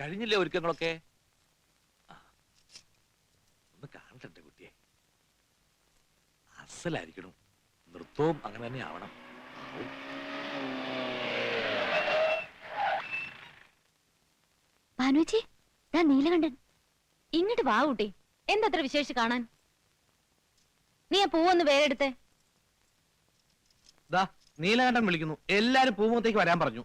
കഴിഞ്ഞില്ലേ ഒരുക്കങ്ങളൊക്കെ. ഒന്ന് കാണട്ടെ കുട്ടിയെ. അസലായിരിക്കണം. നൃത്തവും അങ്ങനെ തന്നെ ആവണം. ഭാനുജി ഞാൻ നീലകണ്ഠൻ. ഇങ്ങോട്ട് വാ കുട്ടി. എന്തത്ര വിശേഷിച്ച് കാണാൻ? നീ ആ പൂവൊന്ന് വേറെടുത്തേ ദാ നീലകണ്ഠൻ വിളിക്കുന്നു. എല്ലാരും പൂമുഖത്തേക്ക് വരാൻ പറഞ്ഞു.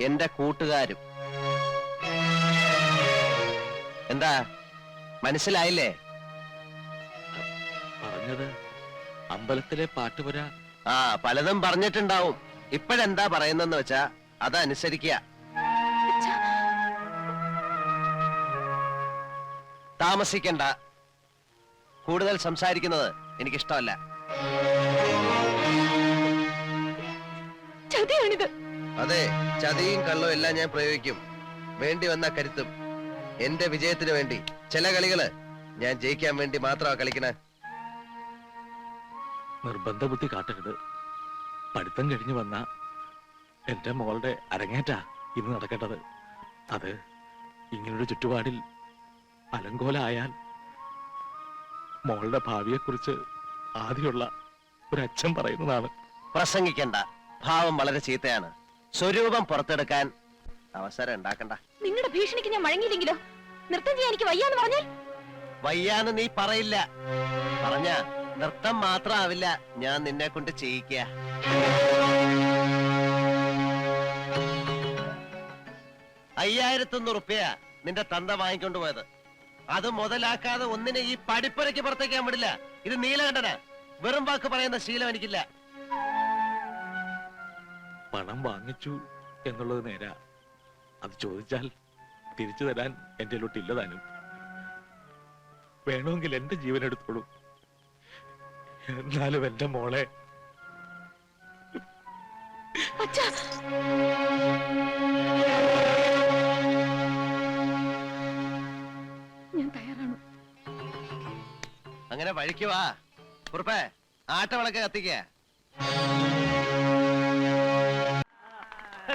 എന്റെ കൂട്ടുകാരും. എന്താ? മനസ്സിലായില്ലേ? പറഞ്ഞത് അമ്പലത്തിലെ പാട്ടുപുര. ആ പലതും പറഞ്ഞിട്ടുണ്ടാവും. ഇപ്പോഴെന്താ പറയുന്നെന്ന് വെച്ചാ അതനുസരിക്കുക താമസിക്കണ്ട. കൂടുതൽ സംസാരിക്കുന്നത് എനിക്കിഷ്ടമല്ല. ചതിയാണിത്. അതെ ചതിയും കള്ളവും എല്ലാം ഞാൻ പ്രയോഗിക്കും. വേണ്ടി വന്ന കരുത്തും എന്റെ വിജയത്തിന് വേണ്ടി. ചില കളികൾ ഞാൻ ജയിക്കാൻ വേണ്ടി മാത്രമാ കളിക്കണേ. നിർബന്ധ ബുദ്ധി കാട്ടരുത്. പഠിത്തം കഴിഞ്ഞു വന്ന എന്റെ മോളുടെ അരങ്ങേറ്റാ ഇന്ന് നടക്കേണ്ടത്. അത് ഇങ്ങനൊരു ചുറ്റുപാടിൽ അലങ്കോലായാൽ മോളുടെ ഭാവിയെക്കുറിച്ച് ആദ്യമുള്ള ഒരു അച്ഛൻ പറയുന്നതാണ്. പ്രസംഗിക്കണ്ട. ഭാവം വളരെ ചീത്തയാണ്. സ്വരൂപം പുറത്തെടുക്കാൻ അവസരം ഉണ്ടാക്കണ്ട. നിങ്ങളുടെ ഭീഷണിക്ക് ഞാൻ വഴങ്ങിയില്ലെങ്കിലോ നൃത്തം ചെയ്യാൻ എനിക്ക് വയ്യാന്ന് പറഞ്ഞാൽ? വയ്യാന്ന് നീ പറയില്ല. പറഞ്ഞ നൃത്തം മാത്രമാവില്ല ഞാൻ നിന്നെ കൊണ്ട് ചെയ്യിക്ക അയ്യായിരത്തൊന്ന് റുപ്യ നിന്റെ തന്ത വാങ്ങിക്കൊണ്ട് പോയത്. അത് മുതലാക്കാതെ ഒന്നിനെ ഈ പടിപ്പുരയ്ക്ക് പുറത്തേക്കാൻ വിടില്ല. ഇത് നീലകണ്ഠന. വെറും വാക്ക് പറയുന്ന ശീലം എനിക്കില്ല. പണം വാങ്ങിച്ചു എന്നുള്ളത് നേരാ. അത് ചോദിച്ചാൽ തിരിച്ചു തരാൻ എന്റെ ലോട്ടില്ലതാനും വേണമെങ്കിൽ എന്റെ ജീവൻ എടുത്തോളൂ. എന്നാലും എന്റെ മോളെ. അച്ഛാ. ഞാൻ തയ്യാറാണ്. അങ്ങനെ വഴിക്ക് വാ. കുറുപ്പേ ആട്ടവിളക്ക് കത്തിക്ക.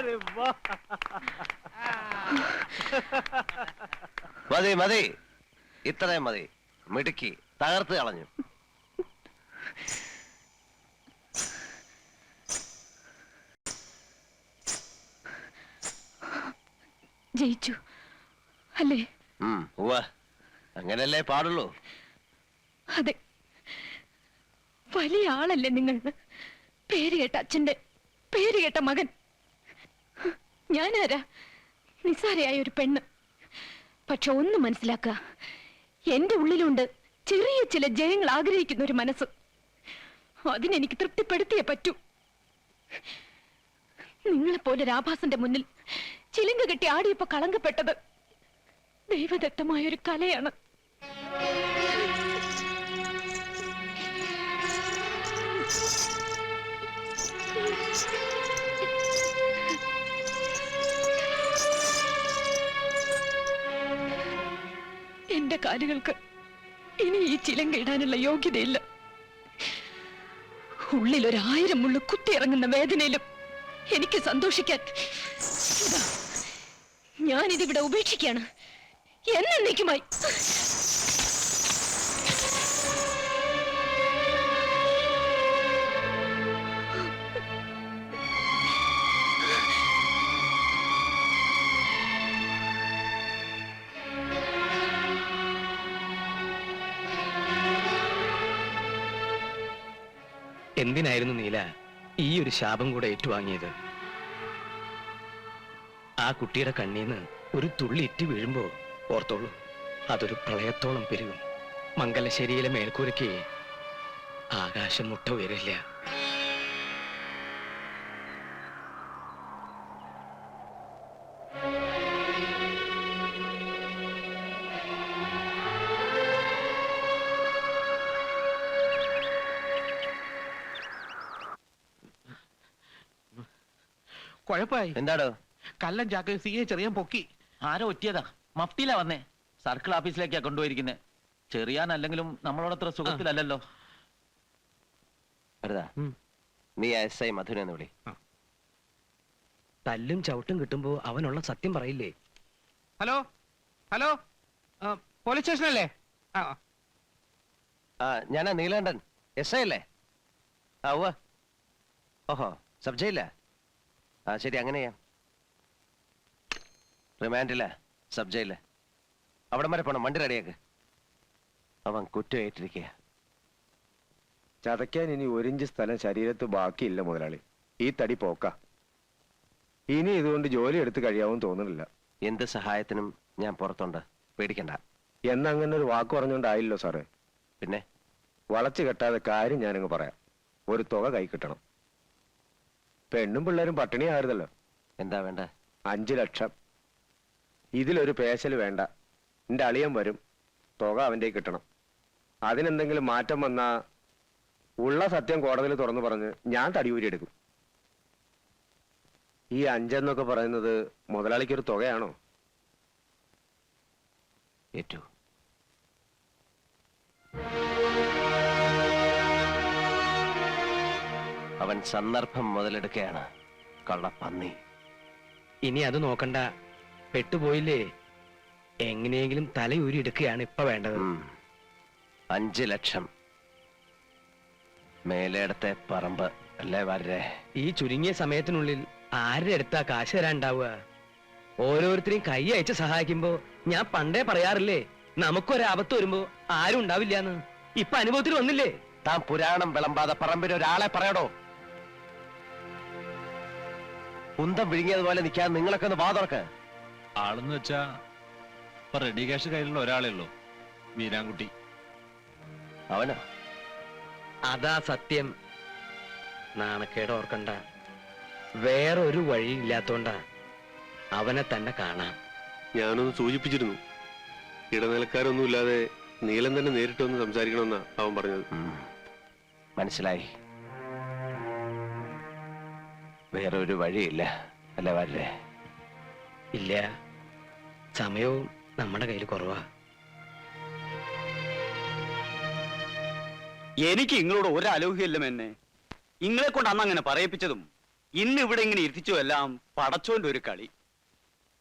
മതി മതി. ഇത്രയും മതി. മിടുക്കി തകർത്ത് കളഞ്ഞു. ജയിച്ചു. അല്ലേ? അങ്ങനല്ലേ പാടുള്ളൂ. അതെ. വലിയ ആളല്ലേ നിങ്ങൾ. പേര് കേട്ട അച്ഛന്റെ പേര് കേട്ട മകൻ. ഞാനാരാ? നിസ്സാരയായ ഒരു പെണ്ണ്. പക്ഷെ ഒന്ന് മനസ്സിലാക്കുക എന്റെ ഉള്ളിലുണ്ട് ചെറിയ ചില ജയങ്ങൾ ആഗ്രഹിക്കുന്ന ഒരു മനസ്സ്. അതിനെനിക്ക് തൃപ്തിപ്പെടുത്തിയേ പറ്റൂ. നിങ്ങളെപ്പോലെ രാഭാസന്റെ മുന്നിൽ ചിലിങ്ക കെട്ടി ആടിയപ്പോ കളങ്കപ്പെട്ടത് ദൈവദത്തമായ ഒരു കലയാണ്. എന്റെ കാലുകൾക്ക് ഇനി ഈ ചിലങ്ക ഇടാനുള്ള യോഗ്യതയില്ല. ഉള്ളിൽ ഒരായിരം മുള്ളു കുത്തിയിറങ്ങുന്ന വേദനയിലും എനിക്ക് സന്തോഷിക്കാൻ ഞാനിതിവിടെ ഉപേക്ഷിക്കാണ് എന്നേക്കുമായി എന്തിനായിരുന്നു നീല ഈ ഒരു ശാപം കൂടെ ഏറ്റുവാങ്ങിയത്? ആ കുട്ടിയുടെ കണ്ണീന്ന് ഒരു തുള്ളി ഇറ്റി വീഴുമ്പോ ഓർത്തോളൂ അതൊരു പ്രളയത്തോളം പെരുകും. മംഗലശ്ശേരിയിലെ മേൽക്കൂരയ്ക്ക് ആകാശം മുട്ട ഉയരില്ല കുഴപ്പമായി. എന്താടോ? കല്ലൻ ചാക്ക് സി എ ചെറിയാൻ പൊക്കി. ആരോ ഒറ്റിയതാ. മഫ്തിയിലാ വന്നേ. സർക്കിൾ ഓഫീസിലേക്കാ കൊണ്ടുപോയിരിക്കുന്നത് ചെറിയാനല്ലെങ്കിലും നമ്മളോടത്ര സുഖത്തിലല്ലല്ലോ. വെറുതാ. ഉം. നീ എസ് ഐ മധുര വിളി. തല്ലും ചവിട്ടും കിട്ടുമ്പോ അവനുള്ള സത്യം പറയില്ലേ? ഹലോ? ഹലോ? പോലീസ് സ്റ്റേഷനല്ലേ? അല്ലേ ആ. ഞാനാ നീലകണ്ഠൻ എസ് ഐ അല്ലേ? ആ ഓഹോ സബ് ജയില? ആ ശരി അങ്ങനെ ചെയ്യാം. റിമാൻഡില്ല സബ് ജയിൽ അവിടം വരെ പോണം വണ്ടി റെഡിയാക്ക്. അവൻ കുറ്റം ഏറ്റിരിക്കുക ചതയ്ക്കാൻ ഇനി ഒരിഞ്ച് സ്ഥലം ശരീരത്ത് ബാക്കിയില്ല മുതലാളി. ഈ തടി പോക്ക. ഇനി ഇതുകൊണ്ട് ജോലി എടുത്ത് കഴിയാവും തോന്നുന്നില്ല. എന്ത് സഹായത്തിനും ഞാൻ പുറത്തുണ്ട്. പേടിക്കണ്ട. എന്നങ്ങനെ ഒരു വാക്ക് പറഞ്ഞുകൊണ്ടായില്ലോ സാറേ. പിന്നെ? വളച്ചു കെട്ടാതെ കാര്യം ഞാനങ്ങ് പറയാം. ഒരു തുക കൈ കിട്ടണം. പെണ്ണും പിള്ളേരും പട്ടിണിയായിരുന്നല്ലോ എന്താ വേണ്ട? അഞ്ചു ലക്ഷം. ഇതിലൊരു പേശൽ വേണ്ട. എന്റെ അളിയൻ വരും. തുക അവന്റെ കിട്ടണം. അതിനെന്തെങ്കിലും മാറ്റം വന്നാ ഉള്ള സത്യം കോടതിയിൽ തുറന്നു പറഞ്ഞ് ഞാൻ തടിയൂരി എടുക്കും. ഈ അഞ്ചെന്നൊക്കെ പറയുന്നത് മുതലാളിക്കൊരു തുകയാണോ? ഏറ്റു. അവൻ സന്ദർഭം മുതലെടുക്കുകയാണ് കള്ളപ്പന്നി ഇനി അത് നോക്കണ്ട. പെട്ടുപോയില്ലേ? എങ്ങനെയെങ്കിലും തലയൂരി എടുക്കുകയാണ് ഇപ്പൊ വേണ്ടത്. അഞ്ചു അഞ്ച് ലക്ഷം. മേലേടത്തെ പറമ്പ് അല്ലേ വരേ ഈ ചുരുങ്ങിയ സമയത്തിനുള്ളിൽ ആരുടെ അടുത്താ കാശ് തരാണ്ടാവുക ഓരോരുത്തരെയും കൈ അയച്ച് സഹായിക്കുമ്പോ ഞാൻ പണ്ടേ പറയാറില്ലേ നമുക്കൊരാപത്ത് വരുമ്പോ ആരും ഉണ്ടാവില്ലാന്ന്. ഇപ്പൊ അനുഭവത്തിൽ വന്നില്ലേ? താൻ പുരാണം വിളമ്പാതെ പറമ്പിന് ഒരാളെ പറയടോ. കുന്തം വിഴുങ്ങിയതുപോലെ നിൽക്കാൻ നിങ്ങളൊക്കെ ഒന്ന് വാതുറക്ക് ആളെന്ന് വെച്ചാ ഇപ്പൊ റെഡി ക്യാഷ് കയ്യിലുള്ള ഒരാളേ ഉള്ളൂ വീരാൻകുട്ടി അവനോ? അതാ സത്യം. നാണക്കേട് ഓർക്കണ്ട. വേറൊരു വഴി ഇല്ലാത്തോണ്ടാ അവനെ തന്നെ കാണാം. ഞാനൊന്ന് സൂചിപ്പിച്ചിരുന്നു. ഇടനിലക്കാരൊന്നുമില്ലാതെ നീലം തന്നെ നേരിട്ടൊന്ന് സംസാരിക്കണമെന്നാ അവൻ പറഞ്ഞത്. മനസ്സിലായി. വേറെ ഒരു വഴിയില്ല അല്ല വരേ ഇല്ല. സമയവും നമ്മുടെ കയ്യിൽ കുറവാ. എനിക്ക് നിങ്ങളോട് ഒരു അലോഹ്യല്ല എന്നെ ഇങ്ങളെ കൊണ്ട് അന്ന് അങ്ങനെ പറയിപ്പിച്ചതും ഇന്ന് ഇവിടെ ഇങ്ങനെ ഇരുത്തിച്ചു എല്ലാം പടച്ചോന്റെ ഒരു കളി.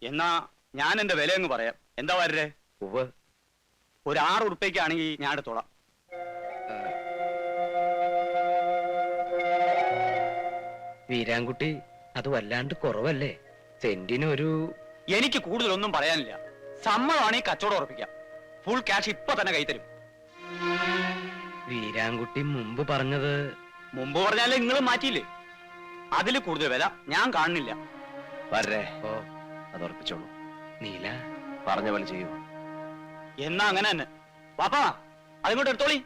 എന്നാ ഞാൻ എന്റെ വില അങ്ങ് പറയാം. എന്താ വരരെ? ഒരു ആറ് ഉറുപ്പ്യക്കാണെങ്കിൽ ഞാൻ എടുത്തോളാം വീരാൻകുട്ടി അത് വല്ലാണ്ട് കുറവല്ലേ? സെന്റിന് ഒരു എനിക്ക് കൂടുതലൊന്നും പറയാനില്ല. സമ്മതമാണ് ഈ കച്ചവടം ഉറപ്പിക്കാം. ഫുൾ ക്യാഷ് ഇപ്പൊ തന്നെ കൈ തരും. വീരാൻകുട്ടി മുമ്പ് പറഞ്ഞത് മുമ്പ് പറഞ്ഞാലേ നിങ്ങൾ മാറ്റിയില്ലേ? അതിൽ കൂടുതൽ വില ഞാൻ കാണുന്നില്ല. വരേ ഓ. അത് ഉറപ്പിച്ചോളൂ. നീല. പറഞ്ഞ പോലെ ചെയ്യൂ. എന്നാ അങ്ങനെ തന്നെ. വാപ്പാ അതിങ്ങോട്ട് എടുത്തോളി.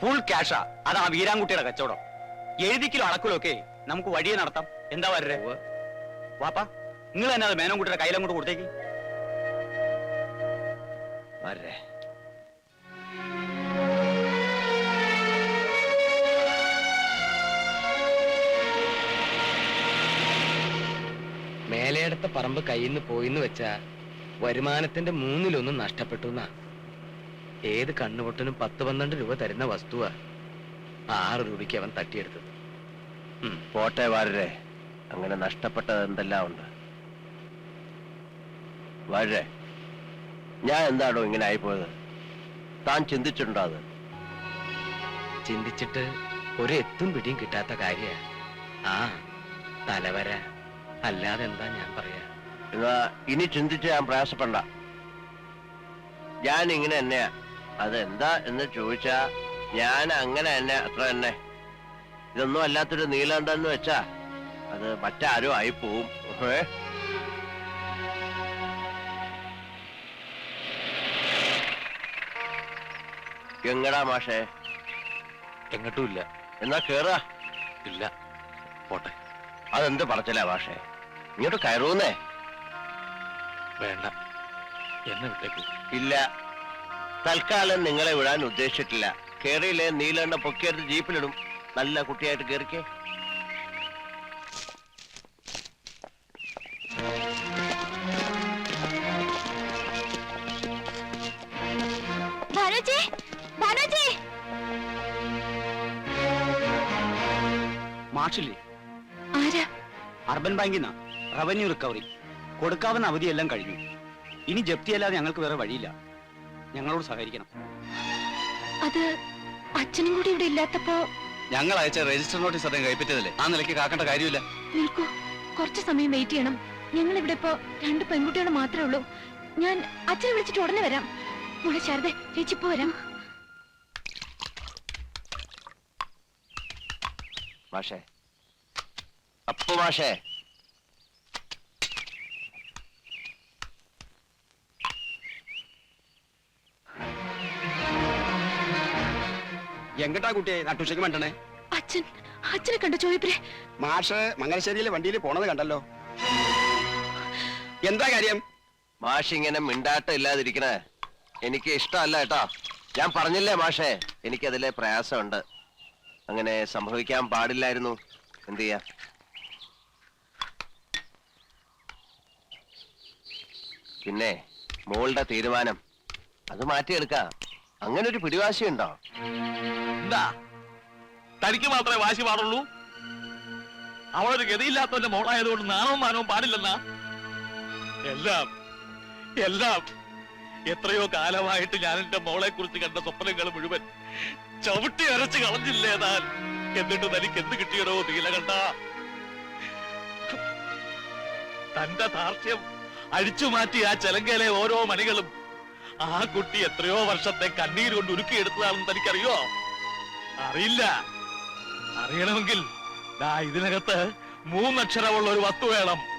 ഫുൾ ക്യാഷാ അതാ വീരാൻകുട്ടിയുടെ കച്ചവടം. എഴുതിക്കിലോ അളക്കലും ഒക്കെ നമുക്ക് വഴിയെ നടത്താം. എന്താ വരരെ. വാപ്പാ നിങ്ങൾ തന്നെ അത് മേനോൻകുട്ടിയുടെ കയ്യിലങ്ങോട്ട് കൊടുത്തേക്ക്. വരേ മേലേടത്തെ പറമ്പ് കയ്യിൽ നിന്ന് പോയിന്ന് വെച്ചാ വരുമാനത്തിന്റെ മൂന്നിലൊന്നും നഷ്ടപ്പെട്ടു എന്നാ ഏത് കണ്ണുപൊട്ടനും പത്ത് പന്ത്രണ്ട് രൂപ തരുന്ന വസ്തുവാ. ആറ് രൂപയ്ക്ക് അവൻ തട്ടിയെടുത്തത്. പോട്ടെ വാഴരെ അങ്ങനെ നഷ്ടപ്പെട്ടത് എന്തെല്ലാം ഉണ്ട്? വാഴരെ ഞാൻ എന്താണോ ഇങ്ങനെ ആയിപ്പോയത്? താൻ ചിന്തിച്ചിട്ടുണ്ടോ അത്? ചിന്തിച്ചിട്ട് ഒരു എത്തും പിടിയും കിട്ടാത്ത കാര്യ. ആ തലവര. അല്ലാതെ എന്താ ഞാൻ പറയാ? എന്നാ ഇനി ചിന്തിച്ച് ഞാൻ പ്രയാസപ്പെടണ്ട. ഞാൻ ഇങ്ങനെ തന്നെയാ. അതെന്താ എന്ന് ചോദിച്ചാ ഞാൻ അങ്ങനെ തന്നെ അത്ര തന്നെ. ഇതൊന്നും അല്ലാത്തൊരു നീലണ്ടെന്ന് വെച്ചാ അത് മറ്റാരും ആയി പോവും? എങ്ങടാ മാഷേ? എങ്ങോട്ടും ഇല്ല എന്നാ കേറാ. ഇല്ല. പോട്ടെ. അതെന്ത് പറച്ചില്ല മാഷേ? ഇങ്ങോട്ട് കയറൂന്നേ. വേണ്ട. എന്നെ വിട്ടേക്ക്. ഇല്ല. തൽക്കാലം നിങ്ങളെ വിടാൻ ഉദ്ദേശിച്ചിട്ടില്ല. കേറിയില്ലേ? നീലണ്ണ പൊക്കിയെടുത്ത് ജീപ്പിലിടും. നല്ല കുട്ടിയായിട്ട് കേറിക്കേ. ഭാനുജി ഭാനുജി. മാഷില്ലേ? ആരാ? അർബൻ ബാങ്കിൽ നിന്നാ റവന്യൂ റിക്കവറി. കൊടുക്കാവുന്ന അവധിയെല്ലാം കഴിഞ്ഞു. ഇനി ജപ്തിയല്ലാതെ ഞങ്ങൾക്ക് വേറെ വഴിയില്ല. ഞങ്ങളോട് സഹകരിക്കണം. അത് അച്ഛനും കൂടി ഇവിടെ ഇല്ലാത്തപ്പോ ഞങ്ങൾ അയച്ച രജിസ്റ്റർ നോട്ടീസ് അദ്ദേഹം കൈപ്പറ്റിയതല്ലേ? ആ നിലയ്ക്ക് കാക്കേണ്ട കാര്യമില്ല. നിൽക്കൂ. കുറച്ച് സമയം വെയിറ്റ് ചെയ്യണം. ഞങ്ങൾ ഇവിടെ ഇപ്പോ രണ്ട് പെൺകുട്ടികൾ മാത്രമേ ഉള്ളൂ. ഞാൻ അച്ഛനെ വിളിച്ചിട്ട് ഉടനെ വരാം. മോളെ ശാരദ ചേച്ചി ഇപ്പൊ വരാം. മാഷേ. അപ്പു മാഷേ. എങ്ങട്ടാ കുട്ടിയെ നട്ടുച്ചയ്ക്ക് മണ്ടണേ. അച്ഛൻ അച്ഛനെ കണ്ട ചോയപ്രേ മാഷ് മംഗലശ്ശേരിയിലെ വണ്ടിയിൽ പോണത് കണ്ടല്ലോ. എന്താ കാര്യം? മാഷ് ഇങ്ങനെ മിണ്ടാട്ടം ഇല്ലാതിരിക്കണേ. എനിക്ക് ഇഷ്ടമല്ല കേട്ടോ. ഞാൻ പറഞ്ഞില്ലേ മാഷേ എനിക്കതിലെ പ്രയാസമുണ്ട്. അങ്ങനെ സംഭവിക്കാൻ പാടില്ലായിരുന്നു. എന്ത് ചെയ്യാ? പിന്നെ മോളുടെ തീരുമാനം. അത് മാറ്റിയെടുക്കാം. അങ്ങനെ ഒരു പിടിവാശി ഉണ്ടോ? എന്താ? തനിക്ക് മാത്രമേ വാശി പാടുള്ളൂ? അവളൊരു ഗതിയില്ലാത്തവന്റെ മോളായതുകൊണ്ട് നാണവും മാനവും പാടില്ലെന്നാ? എല്ലാം എല്ലാം എത്രയോ കാലമായിട്ട് ഞാൻ എന്റെ മോളെ കുറിച്ച് കണ്ട സ്വപ്നങ്ങൾ മുഴുവൻ ചവിട്ടി അരച്ച് കളഞ്ഞില്ലേ താൻ? എന്നിട്ട് തനിക്ക് എന്ത് കിട്ടിയടോ നീലകണ്ഠ തന്റെ ധാർഷ്ട്യം അഴിച്ചു മാറ്റി ആ ചെലങ്കയിലെ ഓരോ മണികളും ആ കുട്ടി എത്രയോ വർഷത്തെ കണ്ണീര് കൊണ്ട് ഉരുക്കിയെടുത്തതാണെന്ന് തനിക്കറിയോ? അറിയില്ല. അറിയണമെങ്കിൽ ദാ ഇതിനകത്ത് മൂന്നക്ഷരമുള്ള ഒരു വസ്തു വേണം.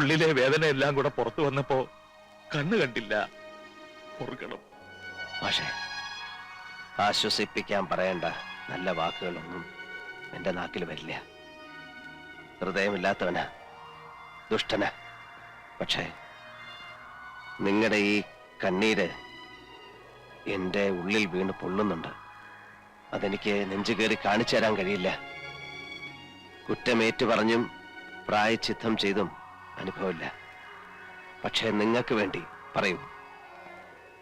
ഉള്ളിലെ വേദന എല്ലാം കൂടെ പുറത്തു വന്നപ്പോ കണ്ണു കണ്ടില്ല. മാഷേ ആശ്വസിപ്പിക്കാൻ പറയേണ്ട നല്ല വാക്കുകളൊന്നും എന്റെ നാക്കിൽ വരില്ല. ഹൃദയമില്ലാത്തവനാ ദുഷ്ടന. പക്ഷേ നിങ്ങളുടെ ഈ കണ്ണീര് എന്റെ ഉള്ളിൽ വീണ് പൊള്ളുന്നുണ്ട്. അതെനിക്ക് നെഞ്ചു കയറി കാണിച്ചു തരാൻ കഴിയില്ല. കുറ്റമേറ്റു പറഞ്ഞും പ്രായച്ചിത്തം ചെയ്തും അനുഭവമില്ല. പക്ഷേ നിങ്ങൾക്ക് വേണ്ടി പറയൂ.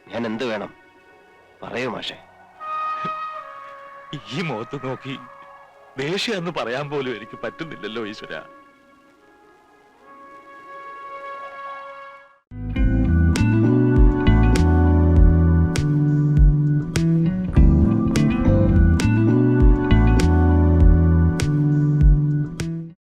ഞാൻ എന്ത് വേണം? പറയൂ മാഷെ. ഈ മുഖത്ത് നോക്കി ദേഷ്യം എന്ന് പറയാൻ പോലും എനിക്ക് പറ്റുന്നില്ലല്ലോ ഈശ്വര.